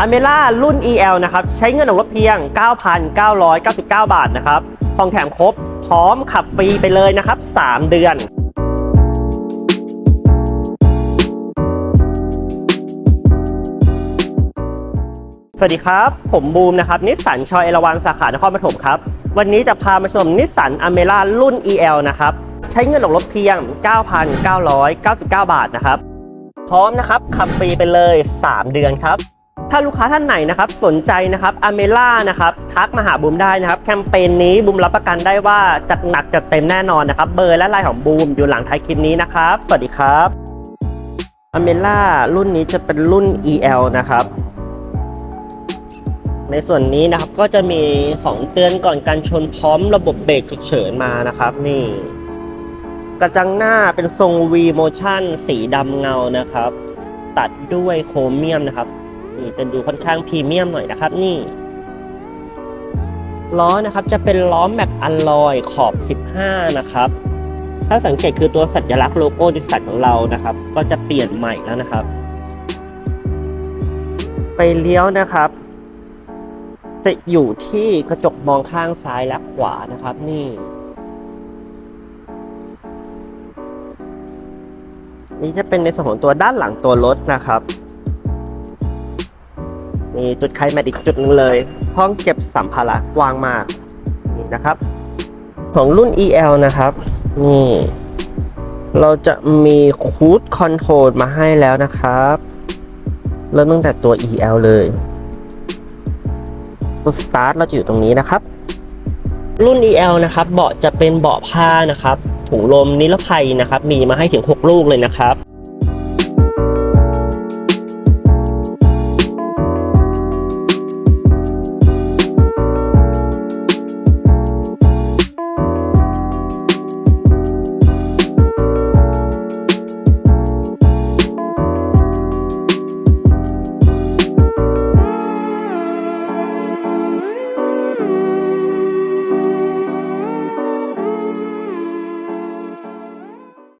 อเมล่ารุ่น EL นะครับ ใช้เงินออกรถเพียง 9,999 บาทนะครับของแถมครบ พร้อมขับฟรีไปเลยนะครับ 3 เดือนสวัสดีครับ ผมบูมนะครับนิสสันชอยเอราวันสาขานครปฐมครับ วันนี้จะพามาชมนิสสันอเมร่ารุ่น EL นะครับ ใช้เงินออกรถเพียง 9,999 บาทนะครับ พร้อมนะครับ ขับฟรีไปเลย 3 เดือนครับ ถ้าลูกค้าท่านไหนนะครับสนใจนะครับอเมล่านะครับทักมาหาบูมได้นะครับแคมเปญนี้บูมรับประกันได้ว่าจัดหนักจัดเต็มแน่นอนนะครับเบอร์และไลน์ของบูมอยู่หลังท้ายคลิปนี้นะครับ สวัสดีครับอเมล่ารุ่นนี้จะเป็นรุ่น EL นะครับ ในส่วนนี้นะครับก็จะมีของเตือนก่อนการชนพร้อมระบบเบรกฉุกเฉินมานะครับ นี่ กระจังหน้าเป็นทรง V motion สีดำเงานะครับ ตัดด้วยโครเมียมนะครับ นี่จะดูค่อนข้างพรีเมียมหน่อยนะครับนี่ล้อนะครับจะเป็นล้อแม็กอลลอยขอบ 15 นะครับ ถ้าสังเกตคือตัวสัญลักษณ์โลโก้ดิสันของเรานะครับ ก็จะเปลี่ยนใหม่แล้วนะครับ ไปเลี้ยวนะครับ จะอยู่ที่กระจกมองข้างซ้ายและขวานะครับนี่นี่จะเป็นในส่วนของตัวด้านหลังตัวรถนะครับ มีจุดไคลแมทอีกจุดหนึ่งเลย ห้องเก็บสัมภาระกว้างมากนี่นะครับ ของรุ่น EL นะครับ นี่ เราจะมีคูดคอนโทรลมาให้แล้วนะครับ เริ่มตั้งแต่ตัว EL เลยตัวสตาร์ทเราจะอยู่ตรงนี้นะครับ รุ่น EL นะครับ เบาะจะเป็นเบาะผ้านะครับถุงลมนิรภัยนะครับ มีมาให้ถึง 6 ลูกเลยนะครับ